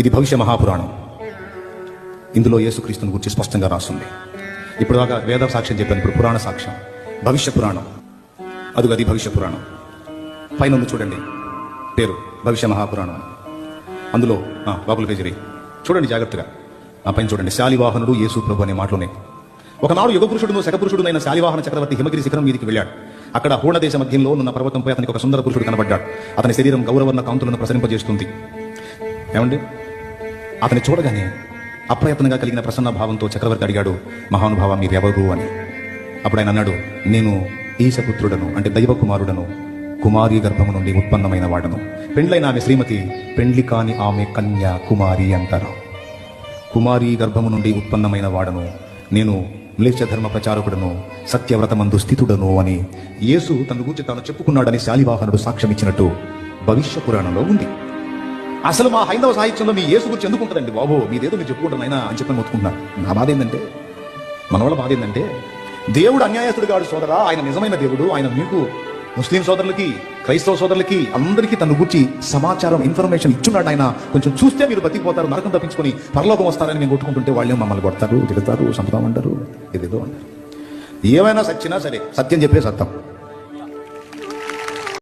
ఇది భవిష్య మహాపురాణం. ఇందులో యేసుక్రీస్తుని గురించి స్పష్టంగా రాస్తుంది. ఇప్పుడు దాకా వేద సాక్ష్యం చెప్పాను ఇప్పుడు పురాణ సాక్ష్యం. భవిష్య పురాణం. అది అది భవిష్య పురాణం. పైన ఉంది చూడండి. పేరు భవిష్య మహాపురాణం అందులో బాబుల పేజరీ చూడండి జాగ్రత్తగా. ఆ పైన చూడండి. శాలివాహనుడు యేసు ప్రభు అనే మాటలోనే. ఒకనాడు యుగ శకపురుషుడునైన శాలివాహన చక్రవర్తి హిమగిరి శిఖరం మీదికి వెళ్ళాడు. అక్కడ హూణదేశ మధ్యంలో ఉన్న పర్వతంపై అతనికి ఒక సుందర పురుషుడు కనబడ్డాడు. అతని శరీరం గౌరవర్ణ కాంతులను ప్రసరింపజేస్తుంది. ఏమండి? అతని చూడగానే అప్రయత్నంగా కలిగిన ప్రసన్న భావంతో చక్రవర్తి అడిగాడు మహానుభావ మీరెవరు? అని. అప్పుడు ఆయన అన్నాడు నేను ఈశపుత్రుడను అంటే దైవ కుమారుడను కుమారి గర్భము నుండి ఉత్పన్నమైన వాడను. పెండ్లైన ఆమె శ్రీమతి పెండ్లి కాని ఆమె కన్య కుమారి అంటారు. కుమారి గర్భము నుండి ఉత్పన్నమైన వాడను నేను మ్లేచ్ఛ ధర్మ ప్రచారకుడను సత్యవ్రతమందు స్థితుడను అని యేసు తన గురించి తాను చెప్పుకున్నాడని శాలివాహనుడు సాక్ష్యం ఇచ్చినట్టు భవిష్య పురాణంలో ఉంది. అసలు మా హైందవ సాహిత్యంలో మీ యేసు గురించి ఎందుకు ఉంటుందండి బాబు? మీదేదో మీరు చెప్పుకుంటారు అని చెప్పని మొత్తుకుంటున్నారు నా బాధ ఏంటంటే మన వాళ్ళ బాధ ఏంటంటే దేవుడు అన్యాయస్తుడు కాడు సోదరా. ఆయన నిజమైన దేవుడు. ఆయన మీకు ముస్లిం సోదరులకి క్రైస్తవ సోదరులకి అందరికీ తన గురించి సమాచారం ఇన్ఫర్మేషన్ ఇచ్చున్నాడు ఆయన కొంచెం చూస్తే మీరు బతికిపోతారు నరకం తప్పించుకొని పరలోకం వస్తారని మేము కొట్టుకుంటుంటే వాళ్ళే మమ్మల్ని కొడతారు తిడతారు ఉంటారు ఏదేదో అంటారు. ఏమైనా సచ్చినా సరే సత్యం చెప్పే సత్యం.